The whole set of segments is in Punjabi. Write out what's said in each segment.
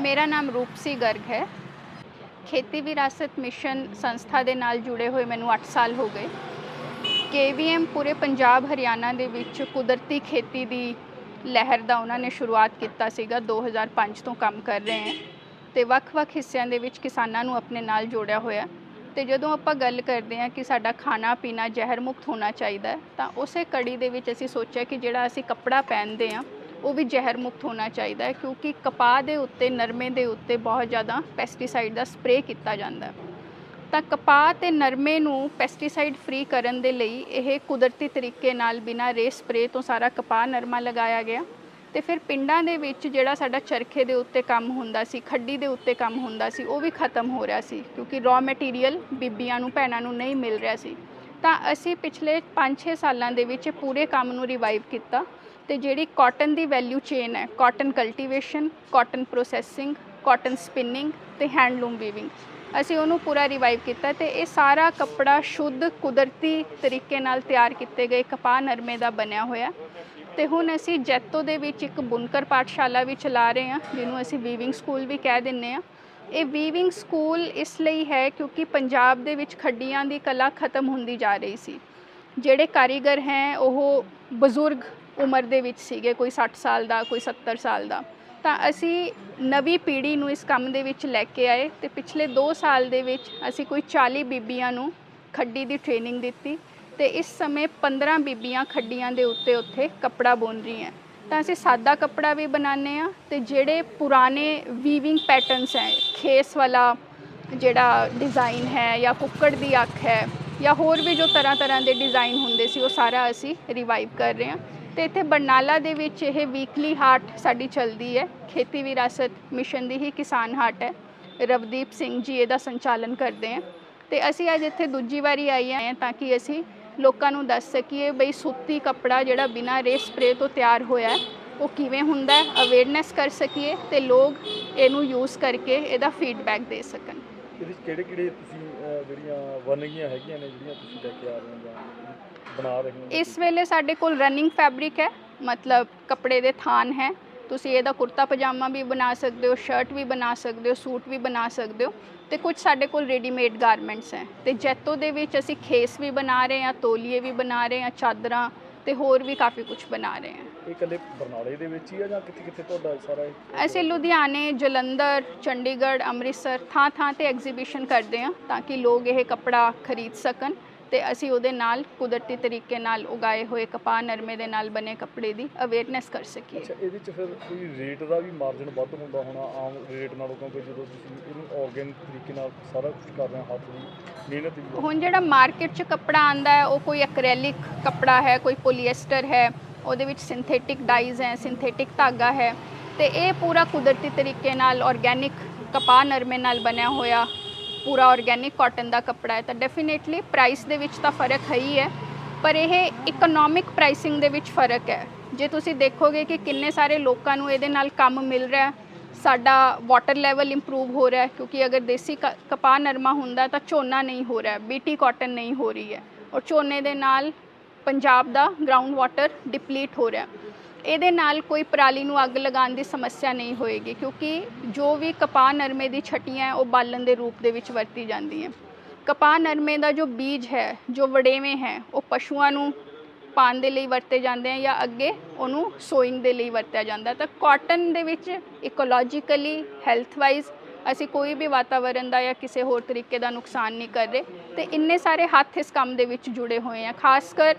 ਮੇਰਾ ਨਾਮ ਰੂਪਸੀ ਗਰਗ ਹੈ। ਖੇਤੀ ਵਿਰਾਸਤ ਮਿਸ਼ਨ ਸੰਸਥਾ ਦੇ ਨਾਲ ਜੁੜੇ ਹੋਏ ਮੈਨੂੰ 8 ਸਾਲ ਹੋ ਗਏ। ਕੇਵੀਐਮ ਪੂਰੇ ਪੰਜਾਬ ਹਰਿਆਣਾ ਦੇ ਵਿੱਚ ਕੁਦਰਤੀ ਖੇਤੀ ਦੀ ਲਹਿਰ ਦਾ ਉਹਨਾਂ ਨੇ ਸ਼ੁਰੂਆਤ ਕੀਤਾ ਸੀਗਾ 2005 ਤੋਂ ਕੰਮ ਕਰ ਰਹੇ ਹੈ। ਤੇ ਵੱਖ-ਵੱਖ ਹਿੱਸਿਆਂ ਦੇ ਵਿੱਚ ਕਿਸਾਨਾਂ ਨੂੰ ਆਪਣੇ ਨਾਲ ਜੋੜਿਆ ਹੋਇਆ। ਤੇ ਜਦੋਂ ਆਪਾਂ ਗੱਲ ਕਰਦੇ ਹਾਂ ਕਿ ਸਾਡਾ ਖਾਣਾ ਪੀਣਾ ਜ਼ਹਿਰ ਮੁਕਤ ਹੋਣਾ ਚਾਹੀਦਾ ਤਾਂ ਉਸੇ ਕੜੀ ਦੇ ਵਿੱਚ ਅਸੀਂ ਸੋਚਿਆ ਕਿ ਜਿਹੜਾ ਅਸੀਂ ਕੱਪੜਾ ਪਹਿਨਦੇ ਹਾਂ ਉਹ ਵੀ ਜ਼ਹਿਰ ਮੁਕਤ ਹੋਣਾ ਚਾਹੀਦਾ ਹੈ, ਕਿਉਂਕਿ ਕਪਾਹ ਦੇ ਉੱਤੇ, ਨਰਮੇ ਦੇ ਉੱਤੇ ਬਹੁਤ ਜ਼ਿਆਦਾ ਪੈਸਟੀਸਾਈਡ ਦਾ ਸਪਰੇਅ ਕੀਤਾ ਜਾਂਦਾ ਹੈ। ਤਾਂ ਕਪਾਹ ਤੇ ਨਰਮੇ ਨੂੰ ਪੈਸਟੀਸਾਈਡ ਫ੍ਰੀ ਕਰਨ ਦੇ ਲਈ ਇਹ ਕੁਦਰਤੀ ਤਰੀਕੇ ਨਾਲ ਬਿਨਾਂ ਰੇ ਸਪਰੇਅ ਤੋਂ ਸਾਰਾ ਕਪਾਹ, ਨਰਮਾ ਲਗਾਇਆ ਗਿਆ। ਤੇ ਫਿਰ ਪਿੰਡਾਂ ਦੇ ਵਿੱਚ ਜਿਹੜਾ ਸਾਡਾ ਚਰਖੇ ਦੇ ਉੱਤੇ ਕੰਮ ਹੁੰਦਾ ਸੀ, ਖੱਡੀ ਦੇ ਉੱਤੇ ਕੰਮ ਹੁੰਦਾ ਸੀ, ਉਹ ਵੀ ਖਤਮ ਹੋ ਰਿਹਾ ਸੀ, ਕਿਉਂਕਿ ਰॉ ਮਟੀਰੀਅਲ ਬੀਬੀਆਂ ਨੂੰ, ਭੈਣਾਂ ਨੂੰ ਨਹੀਂ ਮਿਲ ਰਿਹਾ ਸੀ। ਤਾਂ ਅਸੀਂ ਪਿਛਲੇ 5-6 ਸਾਲਾਂ ਦੇ ਵਿੱਚ ਪੂਰੇ ਕੰਮ ਨੂੰ ਰਿਵਾਈਵ ਕੀਤਾ। ਤੇ ਜਿਹੜੀ ਕਾਟਨ ਦੀ ਵੈਲਿਊ ਚੇਨ ਹੈ cotton cultivation cotton processing cotton spinning ਤੇ ਹੈਂਡਲੂਮ ਵੀਵਿੰਗ ਅਸੀਂ ਉਹਨੂੰ ਪੂਰਾ ਰਿਵਾਈਵ ਕੀਤਾ ਤੇ ਇਹ ਸਾਰਾ ਕੱਪੜਾ ਸ਼ੁੱਧ ਕੁਦਰਤੀ ਤਰੀਕੇ ਨਾਲ ਤਿਆਰ ਕੀਤੇ ਗਏ ਕਪਾਹ ਨਰਮੇ ਦਾ ਬਣਿਆ ਹੋਇਆ। ਤੇ ਹੁਣ ਅਸੀਂ ਜੈਤੋ ਦੇ ਵਿੱਚ ਇੱਕ ਬੁਨਕਰ ਪਾਠਸ਼ਾਲਾ ਵੀ ਚਲਾ ਰਹੇ ਹਾਂ, ਜਿਹਨੂੰ ਅਸੀਂ ਵੀਵਿੰਗ ਸਕੂਲ ਵੀ ਕਹਿ ਦਿੰਨੇ ਆ ਇਹ ਵੀਵਿੰਗ ਸਕੂਲ ਇਸ ਲਈ ਹੈ ਕਿਉਂਕਿ ਪੰਜਾਬ ਦੇ ਵਿੱਚ ਖੱਡੀਆਂ ਦੀ ਕਲਾ ਖਤਮ ਹੁੰਦੀ ਜਾ ਰਹੀ ਸੀ। ਜਿਹੜੇ ਕਾਰੀਗਰ ਹੈ, ਉਹ ਬਜ਼ੁਰਗ ਉਮਰ ਦੇ ਵਿੱਚ ਸੀਗੇ, ਕੋਈ 60 ਸਾਲ ਦਾ, ਕੋਈ 70 ਸਾਲ ਦਾ। ਤਾਂ ਅਸੀਂ ਨਵੀਂ ਪੀੜ੍ਹੀ ਨੂੰ ਇਸ ਕੰਮ ਦੇ ਵਿੱਚ ਲੈ ਕੇ ਆਏ ਤੇ ਪਿਛਲੇ 2 ਸਾਲ ਦੇ ਵਿੱਚ ਅਸੀਂ ਕੋਈ 40 ਬੀਬੀਆਂ ਨੂੰ ਖੱਡੀ ਦੀ ਟ੍ਰੇਨਿੰਗ ਦਿੱਤੀ ਤੇ ਇਸ ਸਮੇਂ 15 ਬੀਬੀਆਂ ਖੱਡੀਆਂ ਦੇ ਉੱਤੇ ਉੱਥੇ ਕੱਪੜਾ ਬੁਣ ਰਹੀਆਂ। ਤਾਂ ਅਸੀਂ ਸਾਦਾ ਕੱਪੜਾ ਵੀ ਬਣਾਉਂਦੇ ਆ ਤੇ ਜਿਹੜੇ ਪੁਰਾਣੇ ਵੀਵਿੰਗ ਪੈਟਰਨਸ ਹੈ, ਖੇਸ ਵਾਲਾ ਜਿਹੜਾ ਡਿਜ਼ਾਈਨ ਹੈ ਜਾਂ ਕੁੱਕੜ ਦੀ ਅੱਖ ਹੈ ਜਾਂ ਹੋਰ ਵੀ ਜੋ ਤਰ੍ਹਾਂ ਤਰ੍ਹਾਂ ਦੇ ਡਿਜ਼ਾਈਨ ਹੁੰਦੇ ਸੀ, ਉਹ ਸਾਰਾ ਅਸੀਂ ਰਿਵਾਈਵ ਕਰ ਰਹੇ ਹਾਂ। ਤੇ ਇੱਥੇ ਬਰਨਾਲਾ ਦੇ ਵਿੱਚ ਇਹ ਵੀਕਲੀ ਹਾਟ ਸਾਡੀ ਚੱਲਦੀ ਹੈ। ਖੇਤੀ ਵਿਰਾਸਤ ਮਿਸ਼ਨ ਦੀ ਹੀ ਕਿਸਾਨ ਹਾਟ ਹੈ। ਰਵਦੀਪ ਸਿੰਘ ਜੀ ਇਹਦਾ ਸੰਚਾਲਨ ਕਰਦੇ ਆ। ਤੇ ਅਸੀਂ ਅੱਜ ਇੱਥੇ ਦੂਜੀ ਵਾਰੀ ਆਏ ਹਾਂ ਤਾਂ ਕਿ ਅਸੀਂ ਲੋਕਾਂ ਨੂੰ ਦੱਸ ਸਕੀਏ ਬਈ ਸੂਤੀ ਕੱਪੜਾ ਜਿਹੜਾ ਬਿਨਾਂ ਰੇ ਸਪਰੇ ਤੋਂ ਤਿਆਰ ਹੋਇਆ ਉਹ ਕਿਵੇਂ ਹੁੰਦਾ ਹੈ? ਅਵੇਅਰਨੈਸ ਕਰ ਸਕੀਏ ਤੇ ਲੋਕ ਇਹਨੂੰ ਯੂਜ਼ ਕਰਕੇ ਇਹਦਾ ਫੀਡਬੈਕ ਦੇ ਸਕਣ। ਇਹਦੇ ਕਿਹੜੇ ਕਿਹੜੇ ਤੁਸੀਂ ਜਿਹੜੀਆਂ ਵਨਗੀਆਂ ਹੈਗੀਆਂ ਨੇ, ਜਿਹੜੀਆਂ ਤੁਸੀਂ ਲੈ ਕੇ ਆ ਰਹੇ ਹੋ ਬਣਾ ਰਹੇ ਹੋ? ਇਸ ਵੇਲੇ ਸਾਡੇ ਕੋਲ ਰਨਿੰਗ ਫੈਬਰਿਕ ਹੈ ਮਤਲਬ ਕੱਪੜੇ ਦੇ ਥਾਨ ਹੈ। ਤੁਸੀਂ ਇਹਦਾ ਕੁੜਤਾ ਪਜਾਮਾ ਵੀ ਬਣਾ ਸਕਦੇ ਹੋ ਸ਼ਰਟ ਵੀ ਬਣਾ ਸਕਦੇ ਹੋ ਸੂਟ ਵੀ ਬਣਾ ਸਕਦੇ ਹੋ ਤੇ ਕੁਝ ਸਾਡੇ ਕੋਲ ਰੈਡੀਮੇਡ ਗਾਰਮੈਂਟਸ ਹੈ। ਤੇ ਜੈਤੋ ਦੇ ਵਿੱਚ ਅਸੀਂ ਖੇਸ ਵੀ ਬਣਾ ਰਹੇ ਹਾਂ ਤੋਲੀਏ ਵੀ ਬਣਾ ਰਹੇ ਹਾਂ ਚਾਦਰਾਂ ਤੇ ਹੋਰ ਵੀ ਕਾਫੀ ਕੁਝ ਬਣਾ ਰਹੇ ਹਾਂ। ਇਹ ਇਕੱਲੇ ਬਰਨਾਲੇ ਦੇ ਵਿੱਚ ਹੀ ਆ ਜਾਂ ਕਿੱਥੇ ਕਿੱਥੇ ਤੁਹਾਡਾ ਸਾਰਾ ਇਹ ਅਸੀਂ ਲੁਧਿਆਣੇ ਜਲੰਧਰ ਚੰਡੀਗੜ੍ਹ ਅੰਮ੍ਰਿਤਸਰ ਥਾਂ ਥਾਂ ਤੇ ਐਗਜ਼ੀਬਿਸ਼ਨ ਕਰਦੇ ਹਾਂ ਤਾਂ ਕਿ ਲੋਕ ਇਹ ਕੱਪੜਾ ਖਰੀਦ ਸਕਣ। ਤੇ ਅਸੀਂ ਉਹਦੇ ਨਾਲ ਕੁਦਰਤੀ ਤਰੀਕੇ ਨਾਲ ਉਗਾਏ ਹੋਏ ਕਪਾਹ ਨਰਮੇ ਦੇ ਨਾਲ ਬਣੇ ਕੱਪੜੇ ਦੀ ਅਵੇਅਰਨੈਸ ਕਰ ਸਕੀਏ ਅੱਛਾ ਇਹਦੇ ਵਿੱਚ ਫਿਰ ਕੋਈ ਰੇਟ ਦਾ ਵੀ ਮਾਰਜਨ ਵੱਧ ਹੁੰਦਾ ਹੋਣਾ ਆਮ ਰੇਟ ਨਾਲੋਂ ਕਿਉਂਕਿ ਜਦੋਂ ਤੁਸੀਂ ਇਹਨੂੰ ਆਰਗੈਨਿਕ ਤਰੀਕੇ ਨਾਲ ਸਾਰਾ ਕੁਝ ਕਰ ਰਹੇ ਹੋ ਹੱਥ ਦੀ ਮਿਹਨਤ ਵੀ। ਹੁਣ ਜਿਹੜਾ ਮਾਰਕੀਟ 'ਚ ਕੱਪੜਾ ਆਂਦਾ ਹੈ ਉਹ ਕੋਈ ਐਕ੍ਰੈਲਿਕ ਕੱਪੜਾ ਹੈ ਕੋਈ ਪੋਲੀਐਸਟਰ ਹੈ ਉਹਦੇ ਵਿੱਚ ਸਿੰਥੈਟਿਕ ਡਾਈਜ਼ ਹੈ ਸਿੰਥੈਟਿਕ ਧਾਗਾ ਹੈ ਤੇ ਇਹ ਪੂਰਾ ਕੁਦਰਤੀ ਤਰੀਕੇ ਨਾਲ ਆਰਗੈਨਿਕ ਕਪਾਹ ਨਰਮੇ ਨਾਲ ਬਣਿਆ ਹੋਇਆ ਪੂਰਾ ਆਰਗੈਨਿਕ ਕਾਟਨ ਦਾ ਕੱਪੜਾ ਹੈ, ਤਾਂ ਡੈਫੀਨੇਟਲੀ ਪ੍ਰਾਈਸ ਦੇ ਵਿੱਚ ਤਾਂ ਫ਼ਰਕ ਹੈ ਹੀ ਹੈ, ਪਰ ਇਹ ਇਕਨੋਮਿਕ ਪ੍ਰਾਈਸਿੰਗ ਦੇ ਵਿੱਚ ਫ਼ਰਕ ਹੈ। ਜੇ ਤੁਸੀਂ ਦੇਖੋਗੇ ਕਿ ਕਿੰਨੇ ਸਾਰੇ ਲੋਕਾਂ ਨੂੰ ਇਹਦੇ ਨਾਲ ਕੰਮ ਮਿਲ ਰਿਹਾ ਸਾਡਾ ਵਾਟਰ ਲੈਵਲ ਇੰਪਰੂਵ ਹੋ ਰਿਹਾ ਹੈ, ਕਿਉਂਕਿ ਅਗਰ ਦੇਸੀ ਕ- ਕਪਾਹ ਨਰਮਾ ਹੁੰਦਾ ਤਾਂ ਝੋਨਾ ਨਹੀਂ ਹੋ ਰਿਹਾ ਬੀਟੀ ਕਾਟਨ ਨਹੀਂ ਹੋ ਰਹੀ ਹੈ, ਔਰ ਝੋਨੇ ਦੇ ਨਾਲ ਪੰਜਾਬ ਦਾ ਗਰਾਊਂਡ ਵਾਟਰ ਡਿਪਲੀਟ ਹੋ ਰਿਹਾ ਇਹਦੇ ਨਾਲ ਕੋਈ ਪਰਾਲੀ ਨੂੰ ਅੱਗ ਲਗਾਉਣ ਦੀ ਸਮੱਸਿਆ ਨਹੀਂ ਹੋਏਗੀ, ਕਿਉਂਕਿ ਜੋ ਵੀ ਕਪਾਹ ਨਰਮੇ ਦੀ ਛਟੀਆਂ ਹੈ, ਉਹ ਬਾਲਣ ਦੇ ਰੂਪ ਦੇ ਵਿੱਚ ਵਰਤੀ ਜਾਂਦੀਆਂ ਕਪਾਹ ਨਰਮੇ ਦਾ ਜੋ ਬੀਜ ਹੈ, ਜੋ ਵੜੇਵੇਂ ਹੈ, ਉਹ ਪਸ਼ੂਆਂ ਨੂੰ ਪਾਣ ਦੇ ਲਈ ਵਰਤੇ ਜਾਂਦੇ ਆ ਜਾਂ ਅੱਗੇ ਉਹਨੂੰ ਸੋਇੰਗ ਦੇ ਲਈ ਵਰਤਿਆ ਜਾਂਦਾ। ਤਾਂ ਕਾਟਨ ਦੇ ਵਿੱਚ ਇਕੋਲੋਜੀਕਲੀ ਹੈਲਥ ਵਾਈਜ਼ ਅਸੀਂ ਕੋਈ ਵੀ ਵਾਤਾਵਰਣ ਦਾ ਜਾਂ ਕਿਸੇ ਹੋਰ ਤਰੀਕੇ ਦਾ ਨੁਕਸਾਨ ਨਹੀਂ ਕਰ ਰਹੇ ਤੇ ਇੰਨੇ ਸਾਰੇ ਹੱਥ ਇਸ ਕੰਮ ਦੇ ਵਿੱਚ ਜੁੜੇ ਹੋਏ ਆ, ਖਾਸ ਕਰ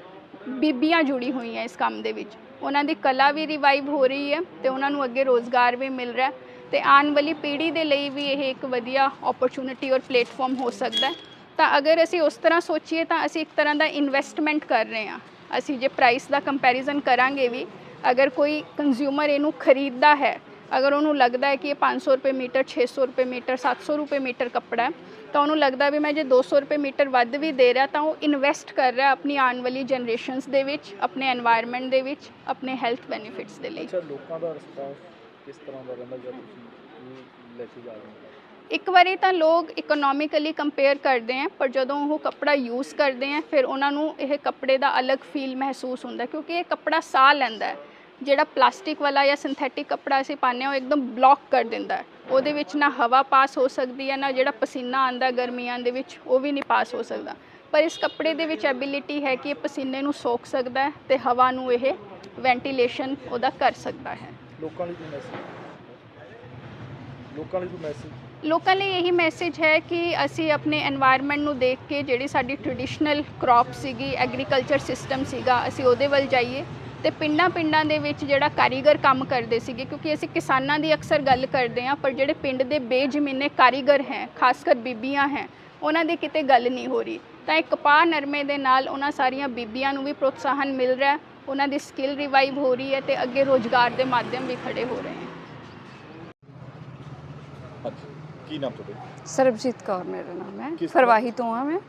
ਬੀਬੀਆਂ ਜੁੜੀ ਹੋਈਆਂ ਇਸ ਕੰਮ ਦੇ ਵਿੱਚ। ਉਹਨਾਂ ਦੀ ਕਲਾ ਵੀ ਰਿਵਾਈਵ ਹੋ ਰਹੀ ਹੈ ਤੇ ਉਹਨਾਂ ਨੂੰ ਅੱਗੇ ਰੋਜ਼ਗਾਰ ਵੀ ਮਿਲ ਰਿਹਾ ਤੇ ਆਉਣ ਵਾਲੀ ਪੀੜ੍ਹੀ ਦੇ ਲਈ ਵੀ ਇਹ ਇੱਕ ਵਧੀਆ ਓਪਰਚੁਨਿਟੀ ਔਰ ਪਲੇਟਫਾਰਮ ਹੋ ਸਕਦਾ ਤਾਂ ਅਗਰ ਅਸੀਂ ਉਸ ਤਰ੍ਹਾਂ ਸੋਚੀਏ ਤਾਂ ਅਸੀਂ ਇੱਕ ਤਰ੍ਹਾਂ ਦਾ ਇਨਵੈਸਟਮੈਂਟ ਕਰ ਰਹੇ ਹਾਂ। ਅਸੀਂ ਜੇ ਪ੍ਰਾਈਸ ਦਾ ਕੰਪੈਰੀਜ਼ਨ ਕਰਾਂਗੇ ਵੀ ਅਗਰ ਕੋਈ ਕੰਜ਼ਿਊਮਰ ਇਹਨੂੰ ਖਰੀਦਦਾ ਹੈ ਅਗਰ ਉਹਨੂੰ ਲੱਗਦਾ ਹੈ ਕਿ ਇਹ 500 ਰੁਪਏ ਮੀਟਰ 600 ਰੁਪਏ ਮੀਟਰ 700 ਰੁਪਏ ਮੀਟਰ ਕੱਪੜਾ ਹੈ ਤਾਂ ਉਹਨੂੰ ਲੱਗਦਾ ਵੀ ਮੈਂ ਜੇ 200 ਰੁਪਏ ਮੀਟਰ ਵੱਧ ਵੀ ਦੇ ਰਿਹਾ ਤਾਂ ਉਹ ਇਨਵੈਸਟ ਕਰ ਰਿਹਾ ਆਪਣੀ ਆਉਣ ਵਾਲੀ ਜਨਰੇਸ਼ਨਸ ਦੇ ਵਿੱਚ ਆਪਣੇ এনवायरमेंट ਦੇ ਵਿੱਚ ਆਪਣੇ ਹੈਲਥ ਬੈਨੀਫਿਟਸ ਦੇ ਲਈ। ਅੱਛਾ ਲੋਕਾਂ ਦਾ ਰਿਸਪਾਂਸ ਕਿਸ ਤਰ੍ਹਾਂ ਦਾ ਰਹਿੰਦਾ ਜਦ ਤੁਸੀਂ ਲੈ ਕੇ ਜਾ ਹੋ? ਇੱਕ ਵਾਰੀ ਤਾਂ ਲੋਕ ਇਕਨੋਮਿਕਲੀ ਕੰਪੇਅਰ ਕਰਦੇ ਆ ਪਰ ਜਦੋਂ ਉਹ ਕੱਪੜਾ ਯੂਜ਼ ਕਰਦੇ ਆ ਫਿਰ ਉਹਨਾਂ ਨੂੰ ਇਹ ਕੱਪੜੇ ਦਾ ਅਲੱਗ ਫੀਲ ਮਹਿਸੂਸ ਹੁੰਦਾ ਕਿਉਂਕਿ ਇਹ ਕੱਪੜਾ ਸਾਹ ਲੈਂਦਾ ਹੈ। ਜਿਹੜਾ ਪਲਾਸਟਿਕ ਵਾਲਾ ਜਾਂ ਸਿੰਥੈਟਿਕ ਕੱਪੜਾ ਅਸੀਂ ਪਾਉਂਦੇ ਹਾਂ ਉਹ ਇੱਕਦਮ ਬਲੋਕ ਕਰ ਦਿੰਦਾ ਉਹਦੇ ਵਿੱਚ ਨਾ ਹਵਾ ਪਾਸ ਹੋ ਸਕਦੀ ਹੈ ਨਾ ਜਿਹੜਾ ਪਸੀਨਾ ਆਉਂਦਾ ਗਰਮੀਆਂ ਦੇ ਵਿੱਚ ਉਹ ਵੀ ਨਹੀਂ ਪਾਸ ਹੋ ਸਕਦਾ। ਪਰ ਇਸ ਕੱਪੜੇ ਦੇ ਵਿੱਚ ਐਬਿਲਿਟੀ ਹੈ ਕਿ ਇਹ ਪਸੀਨੇ ਨੂੰ ਸੋਖ ਸਕਦਾ ਹੈ ਤੇ ਹਵਾ ਨੂੰ ਇਹ ਵੈਂਟੀਲੇਸ਼ਨ ਉਹਦਾ ਕਰ ਸਕਦਾ ਹੈ। ਲੋਕਾਂ ਲਈ ਕੋਈ ਮੈਸੇਜ ਲੋਕਾਂ ਲਈ ਕੋਈ ਮੈਸੇਜ ਲੋਕਾਂ ਲਈ ਇਹੀ ਮੈਸੇਜ ਹੈ ਕਿ ਅਸੀਂ ਆਪਣੇ এনवायरमेंट ਨੂੰ ਦੇਖ ਕੇ ਜਿਹੜੀ ਸਾਡੀ ਟ੍ਰੈਡੀਸ਼ਨਲ ਕ੍ਰੌਪ ਸੀਗੀ ਐਗਰੀਕਲਚਰ ਸਿਸਟਮ ਸੀਗਾ ਅਸੀਂ ਉਹਦੇ ਵੱਲ ਜਾਈਏ। ਤੇ ਪਿੰਡਾਂ ਪਿੰਡਾਂ ਦੇ ਵਿੱਚ ਜਿਹੜਾ ਕਾਰੀਗਰ ਕੰਮ ਕਰਦੇ ਸੀਗੇ ਕਿਉਂਕਿ ਅਸੀਂ ਕਿਸਾਨਾਂ ਦੀ ਅਕਸਰ ਗੱਲ ਕਰਦੇ ਹਾਂ ਪਰ ਜਿਹੜੇ ਪਿੰਡ ਦੇ ਬੇਜ਼ਮੀਨੇ ਕਾਰੀਗਰ ਹੈ ਖਾਸ ਕਰ ਬੀਬੀਆਂ ਹੈ ਉਹਨਾਂ ਦੀ ਕਿਤੇ ਗੱਲ ਨਹੀਂ ਹੋ ਰਹੀ। ਤਾਂ ਇਹ ਕਪਾਹ ਨਰਮੇ ਦੇ ਨਾਲ ਉਹਨਾਂ ਸਾਰੀਆਂ ਬੀਬੀਆਂ ਨੂੰ ਵੀ ਪ੍ਰੋਤਸਾਹਨ ਮਿਲ ਰਿਹਾ ਉਹਨਾਂ ਦੀ ਸਕਿੱਲ ਰਿਵਾਈਵ ਹੋ ਰਹੀ ਹੈ ਤੇ ਅੱਗੇ ਰੋਜ਼ਗਾਰ ਦੇ ਮਾਧਿਅਮ ਵੀ ਖੜੇ ਹੋ ਰਹੇ ਹੈ ਹਾਂਜੀ ਕੀ ਨਾਮ ਤੁਹਾਡਾ ਸਰਬਜੀਤ ਕੌਰ ਮੇਰਾ ਨਾਮ ਹੈ ਫਰਵਾਹੀ ਤੋਂ ਆ ਮੈਂ।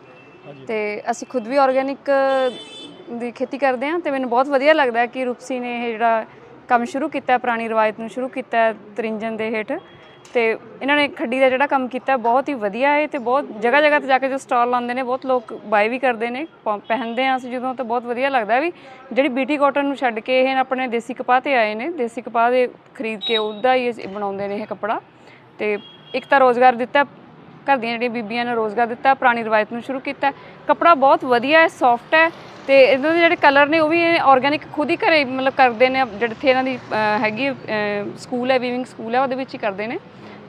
ਤੇ ਅਸੀਂ ਖੁਦ ਵੀ ਆਰਗੇਨਿਕ ਦੀ ਖੇਤੀ ਕਰਦੇ ਹਾਂ ਤੇ ਮੈਨੂੰ ਬਹੁਤ ਵਧੀਆ ਲੱਗਦਾ ਕਿ ਰੂਪਸੀ ਨੇ ਇਹ ਜਿਹੜਾ ਕੰਮ ਸ਼ੁਰੂ ਕੀਤਾ ਪੁਰਾਣੀ ਰਵਾਇਤ ਨੂੰ ਸ਼ੁਰੂ ਕੀਤਾ ਹੈ, ਤਰਿੰਜਨ ਦੇ ਹੇਠ। ਤੇ ਇਹਨਾਂ ਨੇ ਖੱਡੀ ਦਾ ਜਿਹੜਾ ਕੰਮ ਕੀਤਾ ਬਹੁਤ ਹੀ ਵਧੀਆ ਹੈ ਤੇ ਬਹੁਤ ਜਗ੍ਹਾ ਜਗ੍ਹਾ ਤੇ ਜਾ ਕੇ ਜੋ ਸਟਾਲ ਲਾਉਂਦੇ ਨੇ ਬਹੁਤ ਲੋਕ ਬਾਏ ਵੀ ਕਰਦੇ ਨੇ ਪ- ਪਹਿਨਦੇ ਆ ਅਸੀਂ ਜਦੋਂ ਤਾਂ ਬਹੁਤ ਵਧੀਆ ਲੱਗਦਾ ਵੀ ਜਿਹੜੀ ਬੀਟੀ ਕਾਟਨ ਨੂੰ ਛੱਡ ਕੇ ਇਹ ਆਪਣੇ ਦੇਸੀ ਕਪਾਹ ਤੇ ਆਏ ਨੇ ਦੇਸੀ ਕਪਾਹ ਦੇ ਖਰੀਦ ਕੇ ਉਹਦਾ ਹੀ ਬਣਾਉਂਦੇ ਨੇ ਇਹ ਕੱਪੜਾ। ਤੇ ਇੱਕ ਤਾਂ ਰੋਜ਼ਗਾਰ ਦਿੱਤਾ ਘਰ ਦੀਆਂ ਜਿਹੜੀਆਂ ਬੀਬੀਆਂ ਨੇ ਰੋਜ਼ਗਾਰ ਦਿੱਤਾ ਪੁਰਾਣੀ ਰਵਾਇਤ ਨੂੰ ਸ਼ੁਰੂ ਕੀਤਾ। ਕੱਪੜਾ ਬਹੁਤ ਵਧੀਆ ਹੈ ਸੌਫਟ ਹੈ ਤੇ ਇਹਨਾਂ ਦੇ ਜਿਹੜੇ ਕਲਰ ਨੇ, ਉਹ ਵੀ ਆਰਗੇਨਿਕ ਖੁਦ ਹੀ ਘਰੇ ਮਤਲਬ ਕਰਦੇ ਨੇ, ਜਿਹੜੇ ਇੱਥੇ ਇਹਨਾਂ ਦੀ ਹੈਗੀ ਸਕੂਲ ਹੈ ਵੀਵਿੰਗ ਸਕੂਲ ਹੈ, ਉਹਦੇ ਵਿੱਚ ਹੀ ਕਰਦੇ ਨੇ।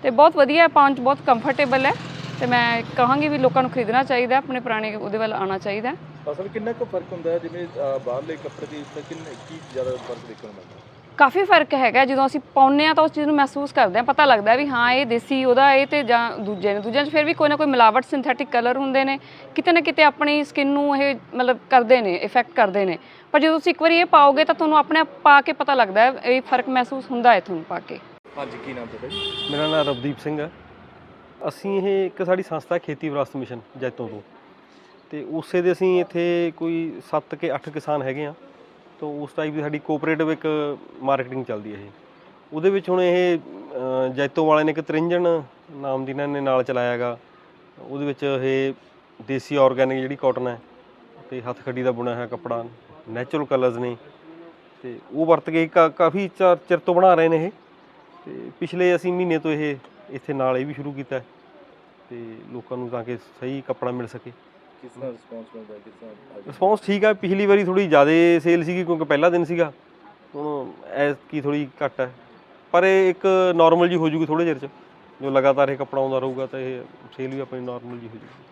ਤੇ ਬਹੁਤ ਵਧੀਆ ਪਾਉਣ 'ਚ ਬਹੁਤ ਕੰਫਰਟੇਬਲ ਹੈ। ਤੇ ਮੈਂ ਕਹਾਂਗੀ ਵੀ ਲੋਕਾਂ ਨੂੰ ਖਰੀਦਣਾ ਚਾਹੀਦਾ, ਆਪਣੇ ਪੁਰਾਣੇ ਉਹਦੇ ਵੱਲ ਆਉਣਾ ਚਾਹੀਦਾ। ਹੈ। ਅਸਲ ਕਿੰਨਾ ਕੁ ਫ਼ਰਕ ਹੁੰਦਾ ਜਿਵੇਂ ਬਾਹਰਲੇ ਕੱਪੜੇ ਦੇ ਉੱਤੇ ਕਿੰਨੇ, ਕੀ ਜ਼ਿਆਦਾ ਫ਼ਰਕ ਦੇਖਣ ਨੂੰ ਮਿਲਦਾ? ਕਾਫੀ ਫ਼ਰਕ ਹੈਗਾ ਜਦੋਂ ਅਸੀਂ ਪਾਉਂਦੇ ਆ ਤਾਂ ਉਸ ਚੀਜ਼ ਨੂੰ ਮਹਿਸੂਸ ਕਰਦੇ ਆ ਪਤਾ ਲੱਗਦਾ ਵੀ ਹਾਂ ਇਹ ਦੇਸੀ ਉਹਦਾ ਇਹ ਤੇ ਜਾਂ ਦੂਜੇ ਨੇ। ਦੂਜਿਆਂ 'ਚ ਫਿਰ ਵੀ ਕੋਈ ਨਾ ਕੋਈ ਮਿਲਾਵਟ ਸਿੰਥੈਟਿਕ ਕਲਰ ਹੁੰਦੇ ਨੇ। ਕਿਤੇ ਨਾ ਕਿਤੇ ਆਪਣੀ ਸਕਿਨ ਨੂੰ ਇਹ ਮਤਲਬ ਕਰਦੇ ਨੇ ਇਫੈਕਟ ਕਰਦੇ ਨੇ। ਪਰ ਜਦੋਂ ਤੁਸੀਂ ਇੱਕ ਵਾਰੀ ਇਹ ਪਾਓਗੇ ਤਾਂ ਤੁਹਾਨੂੰ ਆਪਣੇ ਆਪ ਪਾ ਕੇ ਪਤਾ ਲੱਗਦਾ ਇਹ ਫ਼ਰਕ ਮਹਿਸੂਸ ਹੁੰਦਾ ਹੈ ਤੁਹਾਨੂੰ ਪਾ ਕੇ। ਹਾਂਜੀ ਕੀ ਨਾਮ ਤੁਹਾਡਾ ਜੀ? ਮੇਰਾ ਨਾਮ ਰਵਦੀਪ ਸਿੰਘ ਹੈ। ਅਸੀਂ ਇਹ ਇੱਕ ਸਾਡੀ ਸੰਸਥਾ ਖੇਤੀ ਵਿਰਾਸਤ ਮਿਸ਼ਨ ਜੈਤੋਂ ਤੋਂ। ਤੇ ਉਸੇ ਦੇ ਅਸੀਂ ਇੱਥੇ ਕੋਈ 7 ਕੇ 8 ਕਿਸਾਨ ਹੈਗੇ ਆ ਤਾਂ ਉਸ ਟਾਈਪ ਦੀ ਸਾਡੀ ਕੋਆਪਰੇਟਿਵ ਇੱਕ ਮਾਰਕੀਟਿੰਗ ਚੱਲਦੀ ਹੈ ਇਹ ਉਹਦੇ ਵਿੱਚ ਹੁਣ ਇਹ ਜੈਤੋ ਜੈਤੋਂ ਵਾਲਿਆਂ ਨੇ ਇੱਕ ਤ੍ਰਿੰਜਣ ਨਾਮ ਦੀ ਇਹਨਾਂ ਨੇ ਨਾਲ ਚਲਾਇਆ ਹੈਗਾ ਉਹਦੇ ਵਿੱਚ ਇਹ ਦੇਸੀ ਆਰਗੈਨਿਕ ਜਿਹੜੀ ਕਾਟਨ ਹੈ ਤੇ ਹੱਥ ਖੱਡੀ ਦਾ ਬੁਣਿਆ ਹੋਇਆ ਕੱਪੜਾ ਨੈਚੁਰਲ ਕਲਰਸ ਨੇ। ਤੇ ਉਹ ਵਰਤ ਕੇ ਕਾ- ਕਾਫੀ ਚਿਰ ਚਿਰ ਤੋਂ ਬਣਾ ਰਹੇ ਨੇ ਇਹ। ਤੇ ਪਿਛਲੇ ਅਸੀਂ ਮਹੀਨੇ ਤੋਂ ਇਹ ਇੱਥੇ ਨਾਲ ਇਹ ਵੀ ਸ਼ੁਰੂ ਕੀਤਾ ਹੈ। ਤੇ ਲੋਕਾਂ ਨੂੰ ਤਾਂ ਕਿ ਸਹੀ ਕੱਪੜਾ ਮਿਲ ਸਕੇ। ਕਿਸ ਤਰ੍ਹਾਂ ਰਿਸਪੌਂਸ ਮਿਲਦਾ ਹੈ, ਕਿਸ ਤਰ੍ਹਾਂ ਰਿਸਪੌਂਸ ਠੀਕ ਆ, ਪਿਛਲੀ ਵਾਰੀ ਥੋੜੀ ਜ਼ਿਆਦਾ ਸੇਲ ਸੀਗੀ ਕਿਉਂਕਿ ਪਹਿਲਾ ਦਿਨ ਸੀਗਾ। ਹੁਣ ਐਸ ਕੀ ਥੋੜੀ ਘੱਟ ਹੈ। ਪਰ ਇਹ ਇੱਕ ਨਾਰਮਲ ਜੀ ਹੋ ਜੂਗੀ ਥੋੜੇ ਚਿਰ ਚ। ਜੋ ਲਗਾਤਾਰ ਇਹ ਕੱਪੜਾ ਆਉਂਦਾ ਰਹੂਗਾ ਤਾਂ ਇਹ ਸੇਲ ਵੀ ਆਪਣੀ ਨਾਰਮਲ ਜੀ ਹੋ ਜੂਗੀ।